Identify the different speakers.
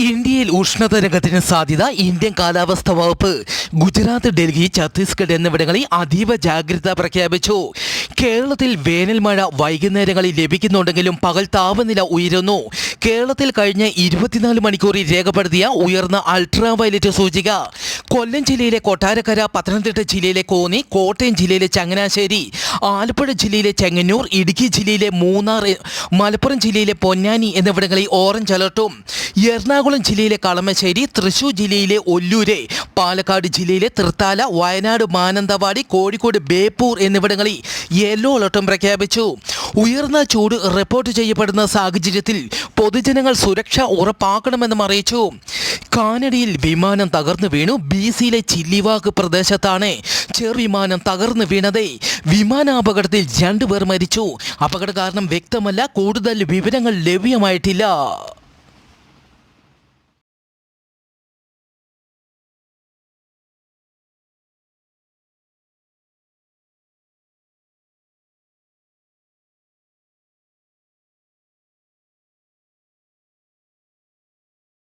Speaker 1: ഇന്ത്യയിൽ ഉഷ്ണതരംഗത്തിന് സാധ്യത ഇന്ത്യൻ കാലാവസ്ഥാ വകുപ്പ് ഗുജറാത്ത് ഡൽഹി ഛത്തീസ്ഗഡ് എന്നിവിടങ്ങളിൽ അതീവ ജാഗ്രത പ്രഖ്യാപിച്ചു. കേരളത്തിൽ വേനൽ മഴ വൈകുന്നേരങ്ങളിൽ ലഭിക്കുന്നുണ്ടെങ്കിലും പകൽ താപനില ഉയരുന്നു. കേരളത്തിൽ കഴിഞ്ഞ ഇരുപത്തിനാല് മണിക്കൂറിൽ രേഖപ്പെടുത്തിയ ഉയർന്ന അൾട്രാ വയലറ്റ് സൂചിക. കൊല്ലം ജില്ലയിലെ കൊട്ടാരക്കര പത്തനംതിട്ട ജില്ലയിലെ കോന്നി കോട്ടയം ജില്ലയിലെ ചങ്ങനാശ്ശേരി ആലപ്പുഴ ജില്ലയിലെ ചെങ്ങന്നൂർ ഇടുക്കി ജില്ലയിലെ മൂന്നാർ മലപ്പുറം ജില്ലയിലെ പൊന്നാനി എന്നിവിടങ്ങളിൽ ഓറഞ്ച് അലർട്ടും. എറണാകുളം ജില്ലയിലെ കളമശ്ശേരി തൃശൂർ ജില്ലയിലെ ഒല്ലൂര് പാലക്കാട് ജില്ലയിലെ തൃത്താല വയനാട് മാനന്തവാടി കോഴിക്കോട് ബേപ്പൂർ എന്നിവിടങ്ങളിൽ യെല്ലോ അലർട്ടും പ്രഖ്യാപിച്ചു. ഉയർന്ന ചൂട് റിപ്പോർട്ട് ചെയ്യപ്പെടുന്ന സാഹചര്യത്തിൽ പൊതുജനങ്ങൾ സുരക്ഷ ഉറപ്പാക്കണമെന്നും അറിയിച്ചു. കാനഡയിൽ വിമാനം തകർന്നു വീണു. ബി സിയിലെ ചില്ലിവാക്ക് പ്രദേശത്താണ് ചെറുവിമാനം തകർന്നു വീണത്. വിമാനാപകടത്തിൽ രണ്ടുപേർ മരിച്ചു. അപകട കാരണം വ്യക്തമല്ല. കൂടുതൽ വിവരങ്ങൾ ലഭ്യമായിട്ടില്ല.